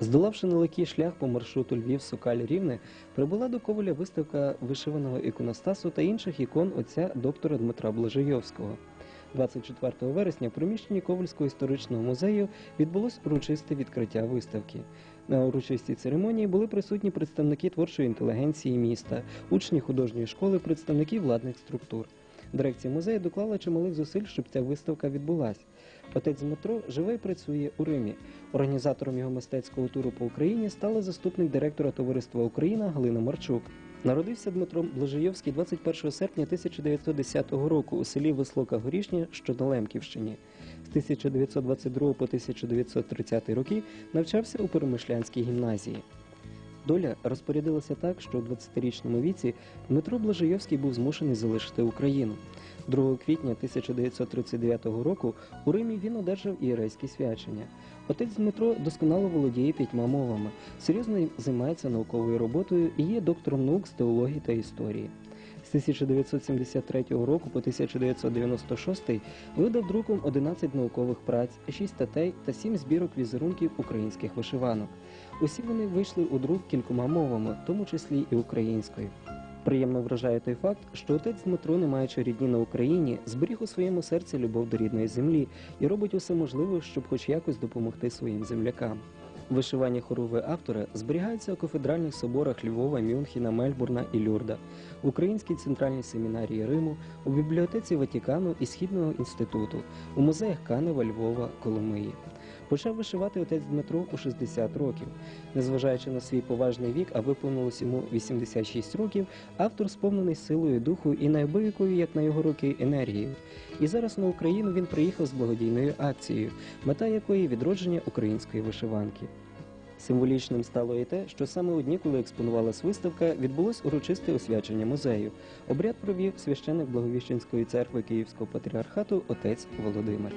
Здолавши нелегкий шлях по маршруту Львів, Сокаль, Рівне, прибула до Коваля виставка вишиваного іконостасу та інших ікон отця доктора Дмитра Блажайовського. 24 вересня в приміщенні Ковальського історичного музею відбулось урочисте відкриття виставки. На урочистій церемонії були присутні представники творчої інтелігенції міста, учні художньої школи, представники владних структур. Дирекція музею доклала чималих зусиль, щоб ця виставка відбулась. Отець Дмитро живе і працює у Римі. Організатором його мистецького туру по Україні стала заступник директора товариства Україна Галина Марчук. Народився Дмитро Блажайовський 21 серпня 1910 року у селі Вислока Горішня, що на Лемківщині. З 1922 по 1930 роки навчався у Перемишлянській гімназії. Доля розпорядилася так, що у 20-річному віці Дмитро Блажайовський був змушений залишити Україну. 2 квітня 1939 року у Римі він одержав ієрейське свячення. Отець Дмитро досконало володіє п'ятьма мовами, серйозно займається науковою роботою і є доктором наук з теології та історії. З 1973 року по 1996 видав друком 11 наукових праць, 6 статей та 7 збірок візерунків українських вишиванок. Усі вони вийшли у друк кількома мовами, в тому числі і українською. Приємно вражає той факт, що отець Дмитро, не маючи рідні на Україні, зберіг у своєму серці любов до рідної землі і робить усе можливе, щоб хоч якось допомогти своїм землякам. Вишивання хорови автора зберігаються у кафедральних соборах Львова, Мюнхена, Мельбурна і Люрда, в Українській центральній семінарії Риму, у бібліотеці Ватікану і Східного інституту, у музеях Канева, Львова, Коломиї. Почав вишивати отець Дмитро у 60 років. Незважаючи на свій поважний вік, а виповнилось йому 86 років, автор сповнений силою духу і неабиякою, як на його роки, енергією. І зараз на Україну він приїхав з благодійною акцією, мета якої відродження української вишиванки. Символічним стало і те, що саме у дні, коли експонувалась виставка, відбулось урочисте освячення музею. Обряд провів священник Благовіщенської церкви Київського патріархату отець Володимир.